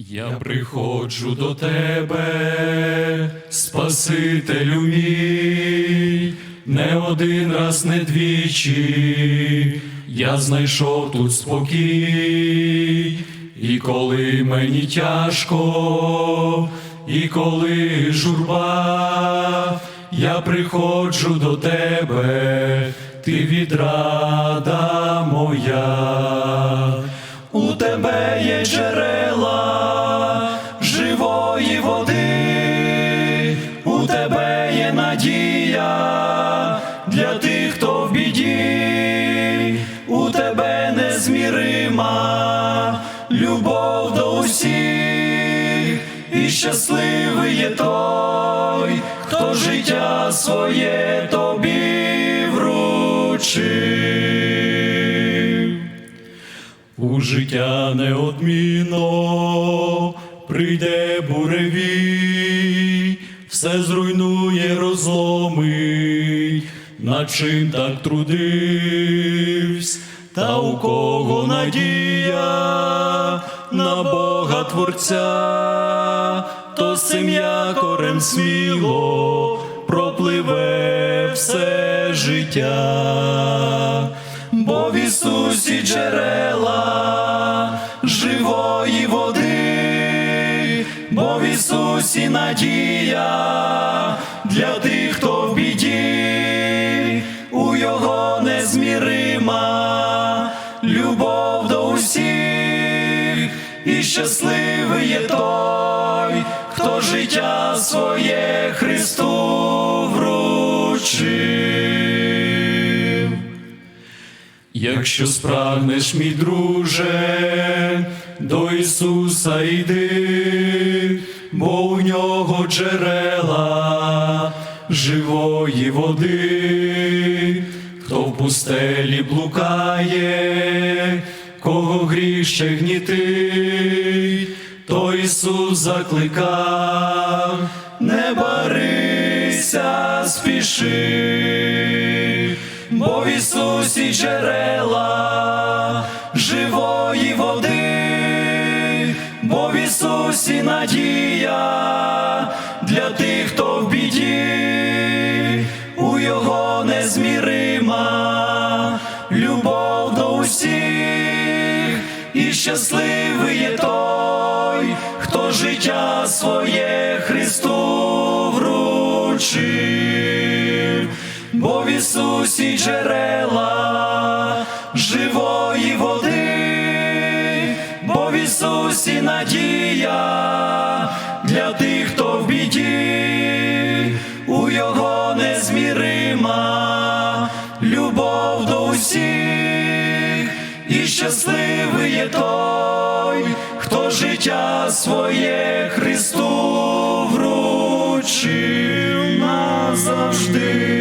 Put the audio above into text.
Я приходжу до тебе, Спасителю мій, не один раз, не двічі, я знайшов тут спокій, і коли мені тяжко, і коли журба, я приходжу до тебе, ти відрада моя. У тебе є джерела води, у тебе є надія для тих, хто в біді, у тебе незмірима любов до усіх, і щасливий є той, хто життя своє тобі вручив. У життя неодмінно прийде буревій, все зруйнує розломить, над чим так трудивсь, та у кого надія на Бога Творця, то з цим якорем сміло пропливе все життя. Бо в Ісусі джерела живої води, Ісусі надія для тих, хто в біді, у Його незмірима любов до усіх, і щасливий є той, хто життя своє Христу вручив. Якщо спрагнеш, мій друже, до Ісуса йди, бо у нього джерела живої води, хто в пустелі блукає, кого гріх ще гнітить, то Ісус закликав, не барися, спіши бо в Ісусі джерела живої води, Ісусі надія для тих, хто в біді, у Його незмірима любов до усіх, і щасливий є той, хто життя своє Христу вручив. Бо в Ісусі джерела надія для тих, хто в біді, у Його незмірима любов до усіх, і щасливий є той, хто життя своє Христу вручив назавжди.